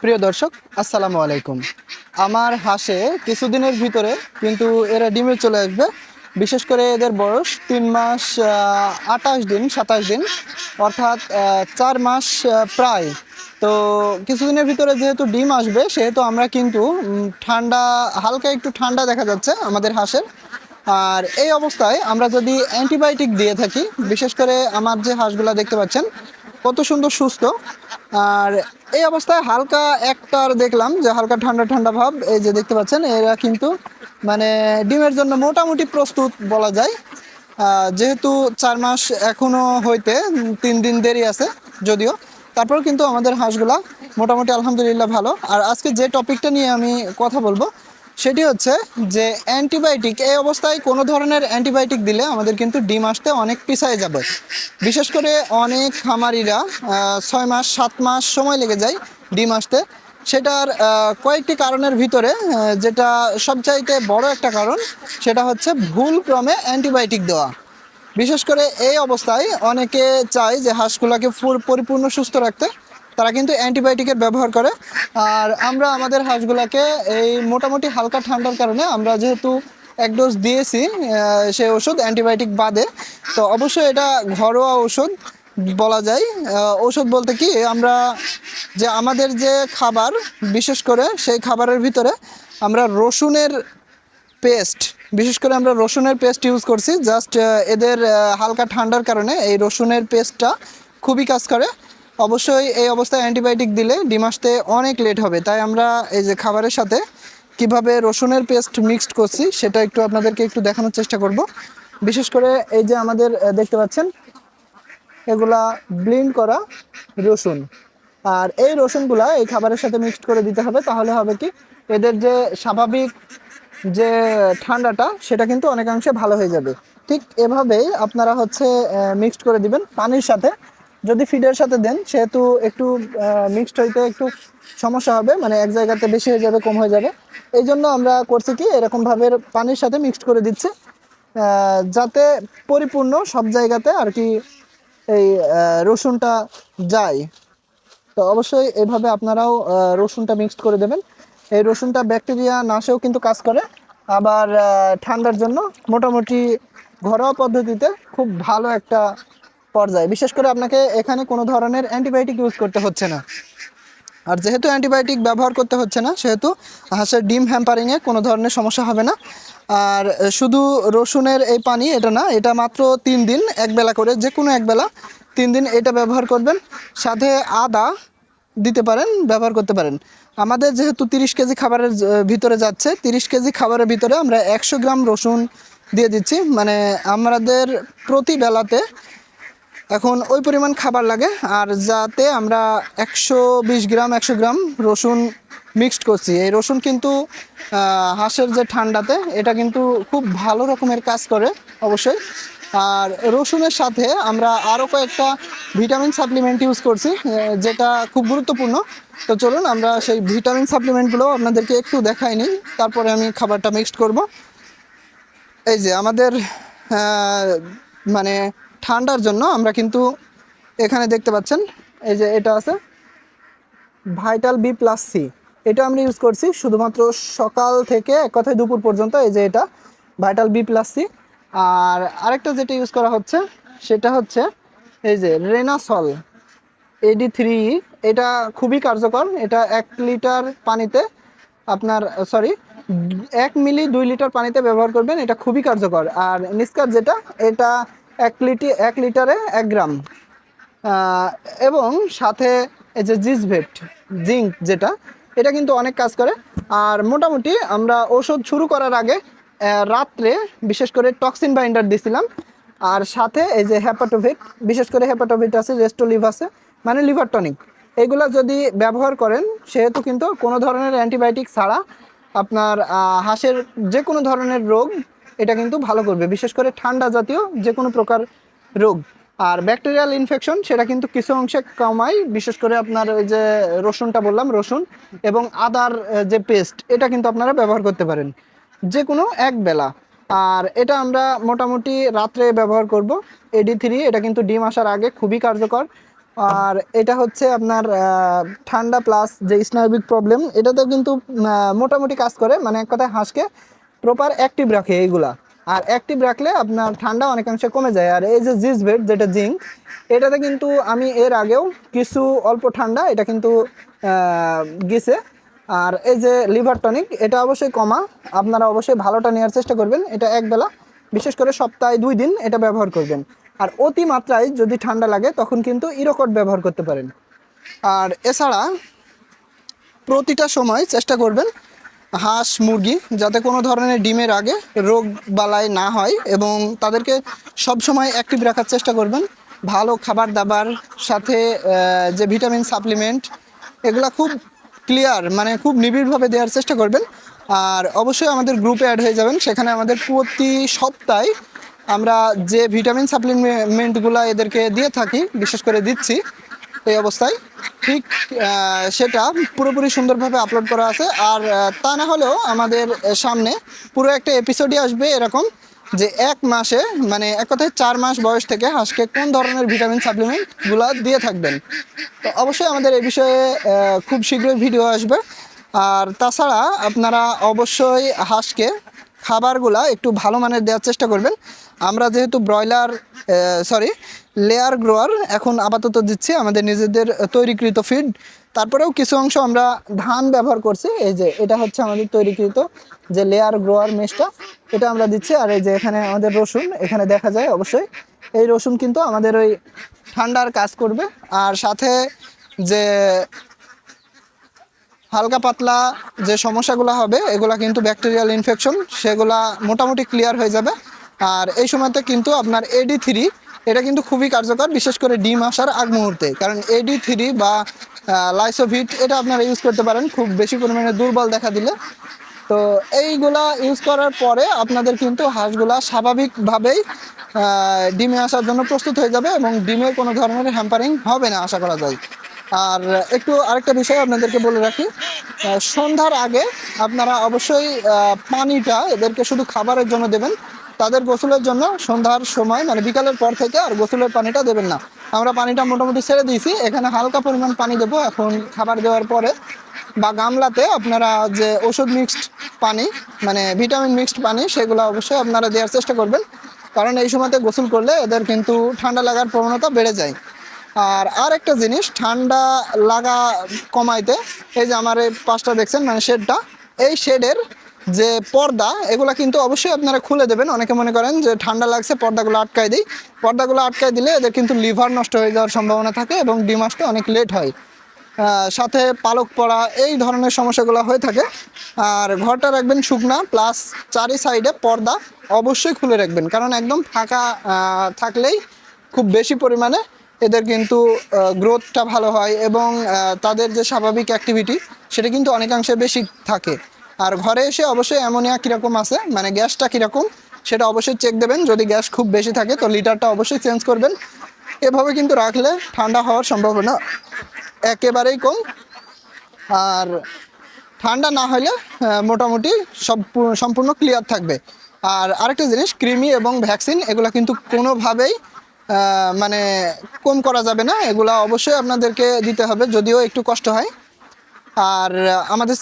প্রিয় দর্শক, আসসালামু আলাইকুম। আমার হাঁসে কিছুদিনের ভিতরে কিন্তু এরা ডিমে চলে আসবে। বিশেষ করে এদের বয়স তিন মাস আঠাশ দিন, সাতাশ দিন, অর্থাৎ চার মাস প্রায়। তো কিছুদিনের ভিতরে যেহেতু ডিম আসবে, সেহেতু আমরা কিন্তু ঠান্ডা, হালকা একটু ঠান্ডা দেখা যাচ্ছে আমাদের হাঁসের। আর এই অবস্থায় আমরা যদি অ্যান্টিবায়োটিক দিয়ে থাকি, বিশেষ করে আমার যে হাঁসগুলা দেখতে পাচ্ছেন, কত সুন্দর সুস্থ। আর এই অবস্থায় হালকা একটার দেখলাম যে হালকা ঠান্ডা ঠান্ডা ভাব, এই যে দেখতে পাচ্ছেন, এরা কিন্তু মানে ডিমের জন্য মোটামুটি প্রস্তুত বলা যায়। যেহেতু চার মাস এখনও হইতে তিন দিন দেরি আছে যদিও, তারপর কিন্তু আমাদের হাঁসগুলা মোটামুটি আলহামদুলিল্লাহ ভালো। আর আজকে যে টপিকটা নিয়ে আমি কথা বলব সেটি হচ্ছে যে অ্যান্টিবায়োটিক, এই অবস্থায় কোনো ধরনের অ্যান্টিবায়োটিক দিলে আমাদের কিন্তু ডিম আসতে অনেক পিছায় যাবে। বিশেষ করে অনেক খামারিরা ছয় মাস, সাত মাস সময় লেগে যায় ডিম আসতে। সেটার কয়েকটি কারণের ভিতরে যেটা সবচাইতে বড় একটা কারণ, সেটা হচ্ছে ভুল ক্রমে অ্যান্টিবায়োটিক দেওয়া। বিশেষ করে এই অবস্থায় অনেকে চায় যে হাঁসগুলোকে পুর- পরিপূর্ণ সুস্থ রাখতে। তারা কিন্তু অ্যান্টিবায়োটিকের ব্যবহার করে। আর আমরা আমাদের হাঁসগুলোকে এই মোটামুটি হালকা ঠান্ডার কারণে আমরা যেহেতু এক ডোজ দিয়েছি সেই ওষুধ অ্যান্টিবায়োটিক বাদে। তো অবশ্যই এটা ঘরোয়া ওষুধ বলা যায়। ওষুধ বলতে কি, আমরা যে আমাদের যে খাবার, বিশেষ করে সেই খাবারের ভিতরে আমরা রসুনের পেস্ট, বিশেষ করে আমরা রসুনের পেস্ট ইউজ করছি। জাস্ট এদের হালকা ঠান্ডার কারণে এই রসুনের পেস্টটা খুবই কাজ করে। অবশ্যই এই অবস্থায় অ্যান্টিবায়োটিক দিলে ডিম আসতে অনেক লেট হবে। তাই আমরা এই যে খাবারের সাথে কীভাবে রসুনের পেস্ট মিক্সড করছি, সেটা একটু আপনাদেরকে একটু দেখানোর চেষ্টা করব। বিশেষ করে এই যে আমাদের দেখতে পাচ্ছেন, এগুলা ব্লিন্ড করা রসুন। আর এই রসুনগুলা এই খাবারের সাথে মিক্সড করে দিতে হবে, তাহলে হবে কি, এদের যে স্বাভাবিক যে ঠান্ডাটা, সেটা কিন্তু অনেকাংশে ভালো হয়ে যাবে। ঠিক এভাবেই আপনারা হচ্ছে মিক্সড করে দিবেন পানির সাথে। যদি ফিডের সাথে দেন, সেহেতু একটু মিক্সড হইতে একটু সমস্যা হবে মানে এক জায়গাতে বেশি হয়ে যাবে, কম হয়ে যাবে। এই জন্য আমরা করছি কি এরকমভাবে পানির সাথে মিক্সড করে দিচ্ছি যাতে পরিপূর্ণ সব জায়গাতে আর কি এই রসুনটা যায়। তো অবশ্যই এভাবে আপনারাও রসুনটা মিক্সড করে দেবেন। এই রসুনটা ব্যাকটেরিয়া নাশেও কিন্তু কাজ করে, আবার ঠান্ডার জন্য মোটামুটি ঘরোয়া পদ্ধতিতে খুব ভালো একটা পর্যায়ে। বিশেষ করে আপনাকে এখানে কোনো ধরনের অ্যান্টিবায়োটিক ইউজ করতে হচ্ছে না। আর যেহেতু অ্যান্টিবায়োটিক ব্যবহার করতে হচ্ছে না, সেহেতু হাঁসের ডিম হ্যাম্পারিংয়ে কোনো ধরনের সমস্যা হবে না। আর শুধু রসুনের এই পানি, এটা না, এটা মাত্র তিন দিন একবেলা করে যে কোনো একবেলা তিন দিন এটা ব্যবহার করবেন। সাথে আদা দিতে পারেন, ব্যবহার করতে পারেন। আমাদের যেহেতু তিরিশ কেজি খাবারের ভিতরে যাচ্ছে, তিরিশ কেজি খাবারের ভিতরে আমরা একশো গ্রাম রসুন দিয়ে দিচ্ছি। মানে আমাদের প্রতি বেলাতে এখন ওই পরিমাণ খাবার লাগে, আর যাতে আমরা একশো বিশ গ্রাম, একশো গ্রাম রসুন মিক্সড করছি। এই রসুন কিন্তু হাঁসের যে ঠান্ডাতে, এটা কিন্তু খুব ভালো রকমের কাজ করে অবশ্যই। আর রসুনের সাথে আমরা আরও কয়েকটা ভিটামিন সাপ্লিমেন্ট ইউজ করছি যেটা খুব গুরুত্বপূর্ণ। তো চলুন, আমরা সেই ভিটামিন সাপ্লিমেন্টগুলো আপনাদেরকে একটু দেখাই নিই, তারপরে আমি খাবারটা মিক্সড করব। এই যে আমাদের মানে ঠান্ডার জন্য আমরা কিন্তু এখানে দেখতে পাচ্ছেন, এই যে এটা আছে ভাইটাল বি প্লাস সি এটা আমরা ইউজ করছি শুধুমাত্র সকাল থেকে এক কথায় দুপুর পর্যন্ত, এই যে এটা ভাইটাল বি প্লাস সি আর আরেকটা যেটা ইউজ করা হচ্ছে, সেটা হচ্ছে এই যে রেনাসল এডি থ্রি এটা খুবই কার্যকর। এটা এক লিটার পানিতে আপনার সরি এক মিলি দুই লিটার পানিতে ব্যবহার করবেন, এটা খুবই কার্যকর। আর নিস্কার যেটা, এটা এক লিটি, এক লিটারে এক গ্রাম। এবং সাথে এই যে জিসভেট জিঙ্ক যেটা, এটা কিন্তু অনেক কাজ করে। আর মোটামুটি আমরা ওষুধ শুরু করার আগে রাত্রে বিশেষ করে টক্সিন বাইন্ডার দিছিলাম। আর সাথে এই যে হ্যাপাটোভিট বিশেষ করে হ্যাপাটোভিট আছে, রেস্টোলিভ আছে মানে লিভার টনিক। এগুলো যদি ব্যবহার করেন, সেহেতু কিন্তু কোনো ধরনের অ্যান্টিবায়োটিক ছাড়া আপনার হাঁসের যে কোনো ধরনের রোগ এটা কিন্তু ভালো করবে। বিশেষ করে ঠান্ডা জাতীয় যে কোনো প্রকার রোগ। আর ব্যাকটেরিয়াল ইনফেকশন সেটা কিন্তু কিছু অংশে কমায়। বিশেষ করে আপনার ওই যে রসুনটা বললাম, রসুন এবং আদার যে পেস্ট এটা কিন্তু আপনারা ব্যবহার করতে পারেন। যে কোনো এক বেলা। আর এটা আমরা মোটামুটি রাত্রে ব্যবহার করব। এডি থ্রি এটা কিন্তু ডিম আসার আগে খুবই কার্যকর। আর এটা হচ্ছে আপনার ঠান্ডা প্লাস যে স্নায়বিক প্রবলেম এটাতেও কিন্তু মোটামুটি কাজ করে। মানে এক কথায় হাঁসকে প্রপার অ্যাক্টিভ রাখে এইগুলা। আর অ্যাক্টিভ রাখলে আপনার ঠান্ডা অনেকাংশে কমে যায়। আর এই যে জিস ভেট যেটা জিঙ্ক এটাতে কিন্তু আমি এর আগেও কিছু অল্প ঠান্ডা, এটা কিন্তু গেছে। আর এই যে লিভার টনিক এটা অবশ্যই কমা। আপনারা অবশ্যই ভালোটা নেওয়ার চেষ্টা করবেন। এটা একবেলা, বিশেষ করে সপ্তাহে দুই দিন এটা ব্যবহার করবেন। আর অতি মাত্রায় যদি ঠান্ডা লাগে, তখন কিন্তু ইরোকট ব্যবহার করতে পারেন। আর এছাড়া প্রতিটা সময় চেষ্টা করবেন হাঁস, মুরগি, যাতে কোনো ধরনের ডিমের আগে রোগ বালাই না হয় এবং তাদেরকে সব সময় অ্যাক্টিভ রাখার চেষ্টা করবেন। ভালো খাবার দাবার সাথে যে ভিটামিন সাপ্লিমেন্ট এগুলা খুব ক্লিয়ার মানে খুব নিবিড়ভাবে দেওয়ার চেষ্টা করবেন। আর অবশ্যই আমাদের গ্রুপে অ্যাড হয়ে যাবেন। সেখানে আমাদের প্রতি সপ্তাহে আমরা যে ভিটামিন সাপ্লিমেন্টগুলো এদেরকে দিয়ে থাকি, বিশেষ করে দিচ্ছি এই অবস্থায়। ঠিক সেটা পুরোপুরি সুন্দরভাবে আপলোড করা আছে। আর তা না হলেও আমাদের সামনে পুরো একটা এপিসোডই আসবে এরকম যে এক মাসে মানে এক কথায় চার মাস বয়স থেকে হাঁসকে কোন ধরনের ভিটামিন সাপ্লিমেন্টগুলো দিয়ে থাকবেন। তো অবশ্যই আমাদের এই বিষয়ে খুব শীঘ্রই ভিডিও আসবে। আর তাছাড়া আপনারা অবশ্যই হাঁসকে খাবারগুলা একটু ভালো মানের দেওয়ার চেষ্টা করবেন। আমরা যেহেতু ব্রয়লার সরি লেয়ার গ্রোয়ার এখন আপাতত দিচ্ছি আমাদের নিজেদের তৈরিকৃত ফিড তারপরেও কিছু অংশ আমরা ধান ব্যবহার করছি। এই যে, এটা হচ্ছে আমাদের তৈরিকৃত যে লেয়ার গ্রোয়ার মেশটা। এটা আমরা দিচ্ছি। আর এই যে, এখানে আমাদের রসুন, এখানে দেখা যায় অবশ্যই। এই রসুন কিন্তু আমাদের ওই ঠান্ডার কাজ করবে। আর সাথে যে হালকা পাতলা যে সমস্যাগুলো হবে, এগুলা কিন্তু ব্যাকটেরিয়াল ইনফেকশন সেগুলা মোটামুটি ক্লিয়ার হয়ে যাবে। আর এই সময়তে কিন্তু আপনার এডি থ্রি এটা কিন্তু খুবই কার্যকর, বিশেষ করে ডিম আসার আগ মুহূর্তে। কারণ এডি থ্রি বা লাইসোভিট এটা আপনারা ইউজ করতে পারেন, খুব বেশি পরিমাণে দুর্বল দেখা দিলে। তো এইগুলা ইউজ করার পরে আপনাদের কিন্তু হাঁসগুলা স্বাভাবিকভাবেই ডিমে আসার জন্য প্রস্তুত হয়ে যাবে এবং ডিমের কোনো ধরনের হ্যাম্পারিং হবে না, আশা করা যায়। আর একটু আরেকটা বিষয় আপনাদেরকে বলে রাখি সন্ধ্যার আগে আপনারা অবশ্যই পানিটা এদেরকে শুধু খাবারের জন্য দেবেন তাদের গোসলের জন্য সন্ধ্যার সময় মানে বিকালের পর থেকে আর গোসলের পানিটা দেবেন না। আমরা পানিটা মোটামুটি ছেড়ে দিয়েছি। এখানে হালকা পরিমাণ পানি দেবো। এখন খাবার দেওয়ার পরে বা গামলাতে আপনারা যে ওষুধ মিক্সড পানি মানে ভিটামিন মিক্সড পানি, সেগুলো অবশ্যই আপনারা দেওয়ার চেষ্টা করবেন। কারণ এই সময়তে গোসল করলে এদের কিন্তু ঠান্ডা লাগার প্রবণতা বেড়ে যায়। আর আর একটা জিনিস, ঠান্ডা লাগা কমাইতে, এই যে আমার এই পাশটা দেখছেন মানে শেডটা, এই শেডের যে পর্দা, এগুলা কিন্তু অবশ্যই আপনারা খুলে দেবেন। অনেকে মনে করেন যে ঠান্ডা লাগছে, পর্দাগুলো আটকায় দিই। পর্দাগুলো আটকায় দিলে এদের কিন্তু লিভার নষ্ট হয়ে যাওয়ার সম্ভাবনা থাকে এবং ডিম আসতে অনেক লেট হয়। সাথে পালক পড়া, এই ধরনের সমস্যাগুলো হয়ে থাকে। আর ঘরটা রাখবেন শুকনা প্লাস চারি সাইডে পর্দা অবশ্যই খুলে রাখবেন। কারণ একদম ফাঁকা থাকলেই খুব বেশি পরিমাণে এদের কিন্তু গ্রোথটা ভালো হয় এবং তাদের যে স্বাভাবিক অ্যাক্টিভিটি সেটা কিন্তু অনেকাংশে বেশি থাকে। আর ঘরে এসে অবশ্যই অ্যামোনিয়া কীরকম আছে মানে গ্যাসটা কীরকম, সেটা অবশ্যই চেক দেবেন। যদি গ্যাস খুব বেশি থাকে, তো লিটারটা অবশ্যই চেঞ্জ করবেন। এভাবে কিন্তু রাখলে ঠান্ডা হওয়ার সম্ভাবনা একেবারেই কম। আর ঠান্ডা না হলে মোটামুটি সব সম্পূর্ণ ক্লিয়ার থাকবে। আর আরেকটা জিনিস, কৃমি এবং ভ্যাকসিন, এগুলো কিন্তু কোনোভাবেই মানে কম করা যাবে না। এগুলা অবশ্যই আপনাদেরকে দিতে হবে, যদিও একটু কষ্ট হয়। আর আমাদের